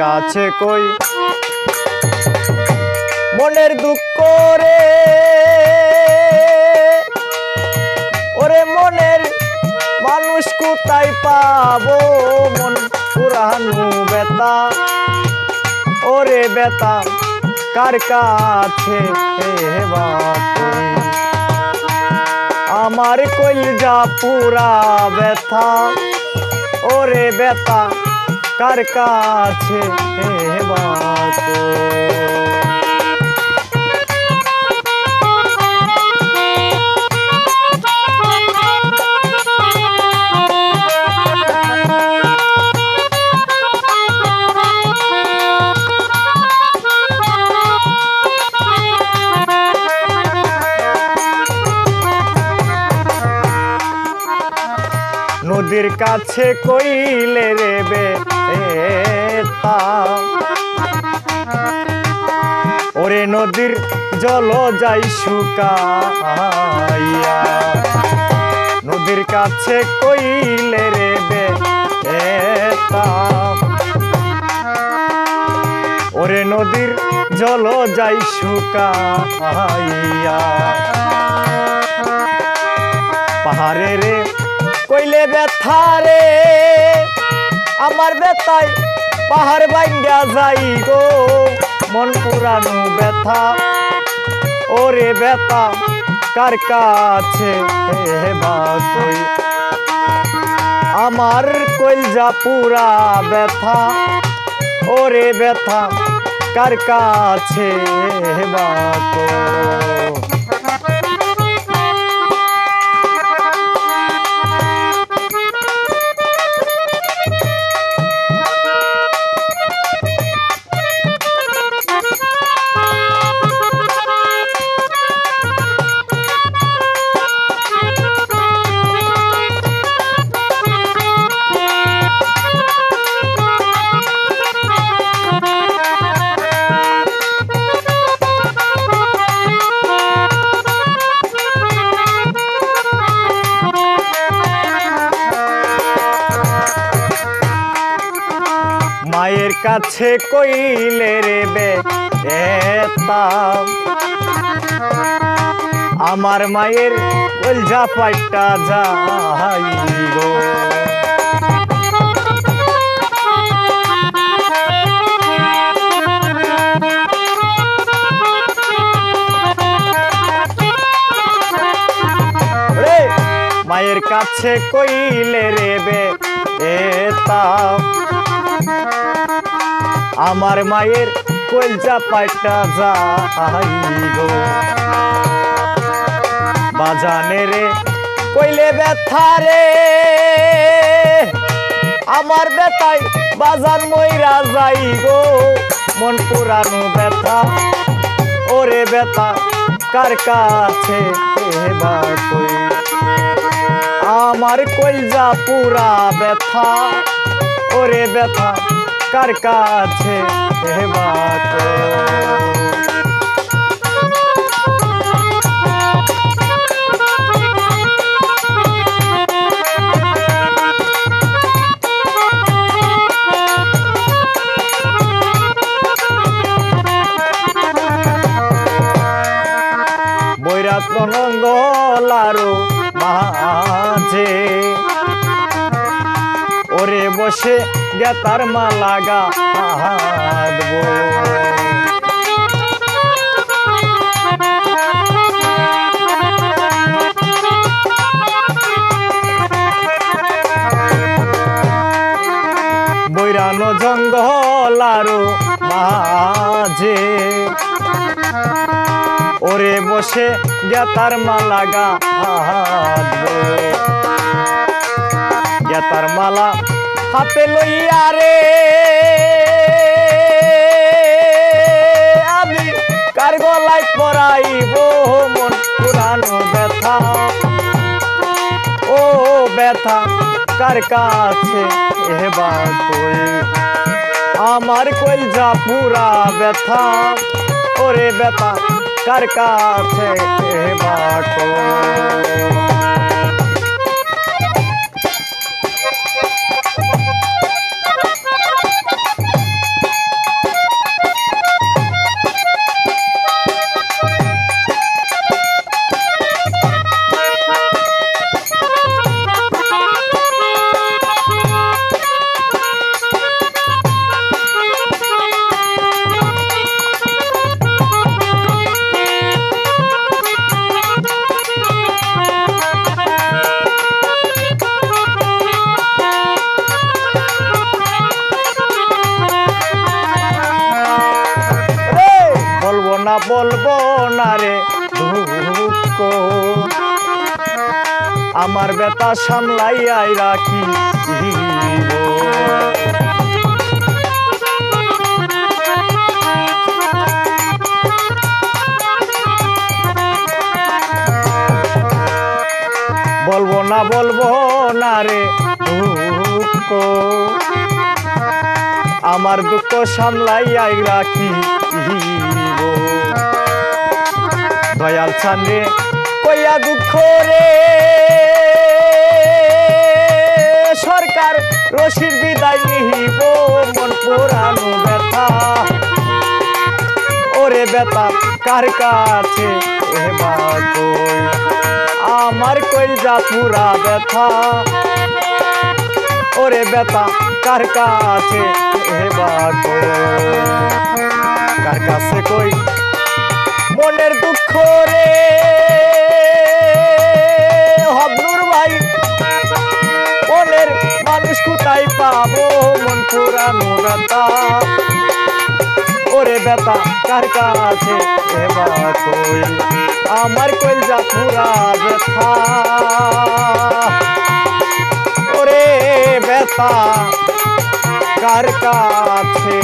কাছে কই? মনের দুঃখ রে। ওরে মনের মানুষ কোথায় পাবো? মন পুরানো বেতা ওরে বেতা কার কাছে? আমার কলজা পুরা ব্যথা। ওরে ব্যথা কার কাছে নদীর কাছে কইলে রে বে ওরে নদীর জল যাই শুকাইয়া। নদীর কাছে কইলে রে বে ওরে নদীর জল যাই শুকাইয়া। পাহাড়ে রে কইলে ব্যথা রে। আমার ব্যথায় পাহাড় ভাঙ্গা যাই গো। মন পুরানো ব্যথা, ওরে ব্যথা, কার কাছে কই আমার কইলজা পুরা ব্যথা, ওরে ব্যথা, কার কাছে হেবা কাছে কইলে রে বে আমার মায়ের কলজা পাইটা গো। মায়ের কাছে কইলে রে বে আমার মায়ের কলজা পাইটা যাই গো। বাজানে রে, কইলে ব্যথা রে। আমার ব্যথায় বাজান মইরা যাই মন পুরানো ব্যথা, ওরে ব্যথা, কার কাছে আমার কলজা পুরা ব্যথা, ওরে ব্যথা কার কাছে? বৈরাত নঙ্গলারো মাঝে ওরে বসে গেতার মালা গাঁদবো বৈরানো জঙ্গল আরও মাঝে। ওরে বসে গেতার মালা গাঁদবো গেতার মালা হাতে লইয়া রে। আমি কার গলায় পরাইব মন পুরানো ব্যথা? ও ব্যথা, কার কাছে এবা কই আমার কলজা পুরা ব্যথা। ওরে ব্যথা, কার কাছে এবা কই বলব না রে আমার বেতা সামলাইয়াই রাখি বলব না বলব না রে আমার দুঃখ সামলাইয়াই রাখি দয়াল চান্দে কইয়া দুঃখ রে। সরকার রশির বিদায় নিহিব, মন পুরানো ব্যথা। ওরে বেতা কার কাছে আমার কইল যা পুরা ব্যথা। ওরে বেতা কার কাছে কই কার কাছে কই? মনের দুঃখ রে। হবনুর ভাই, মনের মানুষ কোথায় পাবো? মন পুরানো ব্যথা ওরে বেতা কার কাছে কই? আমার কইল যা পুরা ব্যথা। কথা কার কাছে